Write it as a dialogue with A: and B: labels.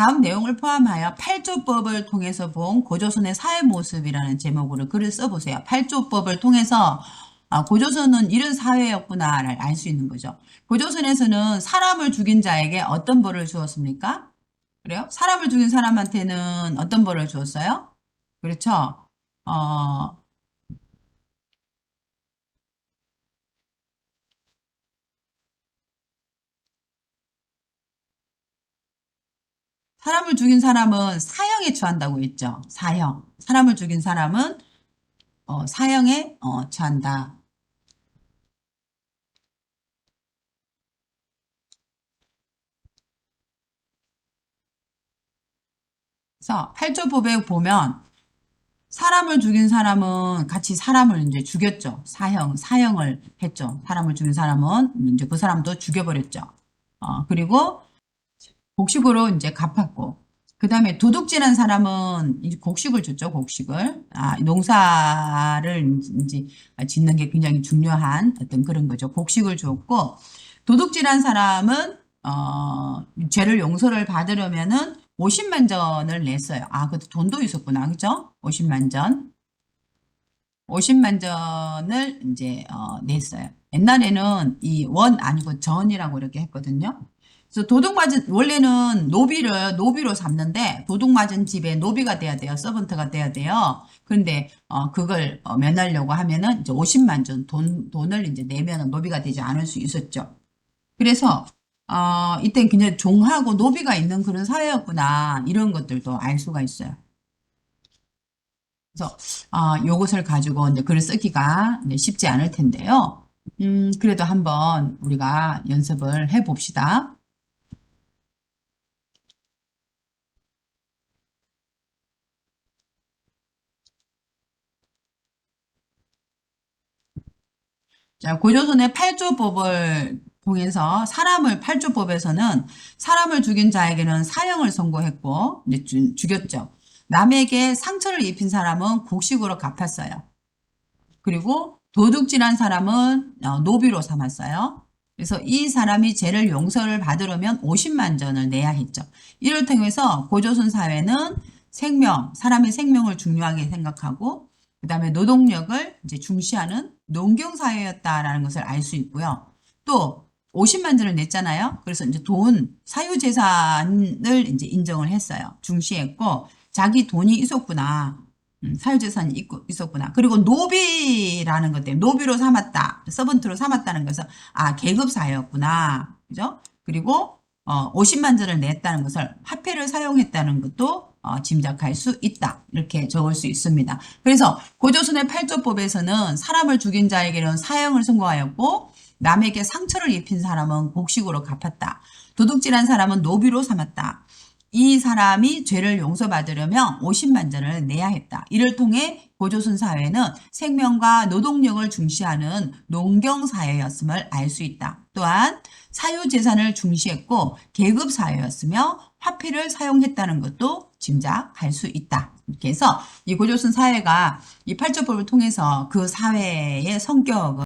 A: 다음 내용을 포함하여 8조법을 통해서 본 고조선의 사회 모습이라는 제목으로 글을 써보세요. 8조법을 통해서 아, 고조선은 이런 사회였구나를 알 수 있는 거죠. 고조선에서는 사람을 죽인 자에게 어떤 벌을 주었습니까? 그래요? 사람을 죽인 사람한테는 어떤 벌을 주었어요? 그렇죠? 어, 사람을 죽인 사람은 사형에 처한다고 했죠. 사형. 사람을 죽인 사람은 어, 사형에 어, 처한다. 그래서 8조 법에 보면 사람을 죽인 사람은 같이 사람을 이제 죽였죠. 사형, 사형을 했죠. 사람을 죽인 사람은 이제 그 사람도 죽여버렸죠. 어, 그리고 곡식으로 이제 갚았고, 그 다음에 도둑질한 사람은 이제 곡식을 줬죠, 곡식을. 아, 농사를 이제 짓는 게 굉장히 중요한 어떤 그런 거죠. 곡식을 줬고, 도둑질한 사람은, 어, 죄를 용서를 받으려면은 50만 전을 냈어요. 아, 그것도 돈도 있었구나. 그죠? 50만 전. 50만 전을 이제, 어, 냈어요. 옛날에는 이 원 아니고 전이라고 이렇게 했거든요. 그래서 도둑 맞은 원래는 노비를 노비로 삼는데 도둑 맞은 집에 노비가 돼야 돼요. 서번트가 돼야 돼요. 그런데 어 그걸 어, 면하려고 하면은 이제 50만 전 돈 돈을 이제 내면은 노비가 되지 않을 수 있었죠. 그래서 어 이때 그냥 종하고 노비가 있는 그런 사회였구나 이런 것들도 알 수가 있어요. 그래서 어 요것을 가지고 이제 글을 쓰기가 이제 쉽지 않을 텐데요. 음 그래도 한번 우리가 연습을 해 봅시다. 자, 고조선의 팔조법을 통해서 사람을 팔조법에서는 사람을 죽인 자에게는 사형을 선고했고 이제 주- 죽였죠. 남에게 상처를 입힌 사람은 곡식으로 갚았어요. 그리고 도둑질한 사람은 어, 노비로 삼았어요. 그래서 이 사람이 죄를 용서를 받으려면 50만 전을 내야 했죠. 이를 통해서 고조선 사회는 생명, 사람의 생명을 중요하게 생각하고 그 다음에 노동력을 이제 중시하는 농경 사회였다라는 것을 알 수 있고요. 또 50만 전을 냈잖아요. 그래서 이제 돈, 사유 재산을 이제 인정을 했어요. 중시했고 자기 돈이 있었구나. 음, 사유재산이 있고, 있었구나. 그리고 노비라는 것 때문에 노비로 삼았다. 서번트로 삼았다는 것은 아 계급사였구나. 그죠? 그리고 어, 50만 전을 냈다는 것을 화폐를 사용했다는 것도 어, 짐작할 수 있다. 이렇게 적을 수 있습니다. 그래서 고조선의 팔조법에서는 사람을 죽인 자에게는 사형을 선고하였고 남에게 상처를 입힌 사람은 곡식으로 갚았다. 도둑질한 사람은 노비로 삼았다. 이 사람이 죄를 용서받으려면 50만 전을 내야 했다. 이를 통해 고조선 사회는 생명과 노동력을 중시하는 농경 사회였음을 알 수 있다. 또한 사유재산을 중시했고 계급 사회였으며 화폐를 사용했다는 것도 짐작할 수 있다. 이렇게 해서 이 고조선 사회가 이 팔조법을 통해서 그 사회의 성격을